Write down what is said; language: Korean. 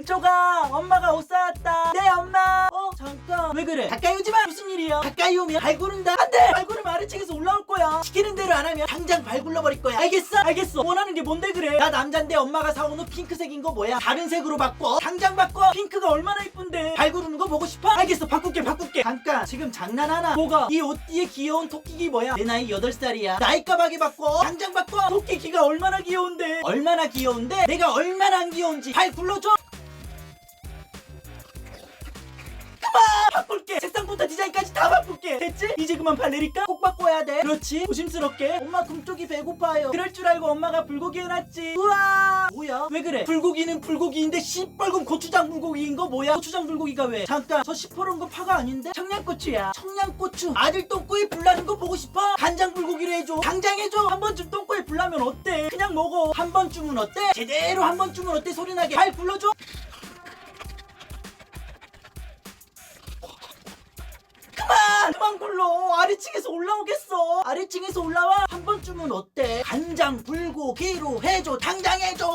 금쪽아 엄마가 옷 사왔다. 네 엄마. 어 잠깐. 왜 그래? 가까이 오지마. 무슨 일이야? 가까이 오면 발 구른다. 안돼! 발 구르면 아래층에서 올라올 거야. 시키는 대로 안 하면 당장 발 굴러버릴 거야. 알겠어? 알겠어. 원하는 게 뭔데 그래? 나 남잔데 엄마가 사온 옷 핑크색인 거 뭐야? 다른 색으로 바꿔. 당장 바꿔. 핑크가 얼마나 이쁜데. 발 구르는 거 보고 싶어? 알겠어. 바꿀게 바꿀게. 잠깐. 지금 장난하나. 뭐가? 이옷 뒤에 귀여운 토끼기 뭐야? 내 나이 8살이야. 나이 까마귀 바꿔. 당장 바꿔. 토끼 귀가 얼마나 귀여운데? 얼마나 귀여운데? 내가 얼마나 안 귀여운지 발 굴러줘 디자인까지 다 바꿀게. 됐지? 이제 그만 발 내릴까? 꼭 바꿔야 돼. 그렇지? 조심스럽게. 엄마 금쪽이 배고파요. 그럴 줄 알고 엄마가 불고기 해놨지. 우와! 뭐야? 왜 그래? 불고기는 불고기인데 시뻘건 고추장 불고기인 거 뭐야? 고추장 불고기가 왜? 잠깐. 저 시퍼런 거 파가 아닌데? 청양고추야. 청양고추. 아들 똥꼬에 불나는 거 보고 싶어? 간장 불고기로 해줘. 당장 해줘. 한 번쯤 똥꼬에 불나면 어때? 그냥 먹어. 한 번쯤은 어때? 제대로 한 번쯤은 어때? 소리나게. 발 불러줘 그만 굴러! 아래층에서 올라오겠어! 아래층에서 올라와! 한 번쯤은 어때? 간장 불고기로 해줘! 당장 해줘!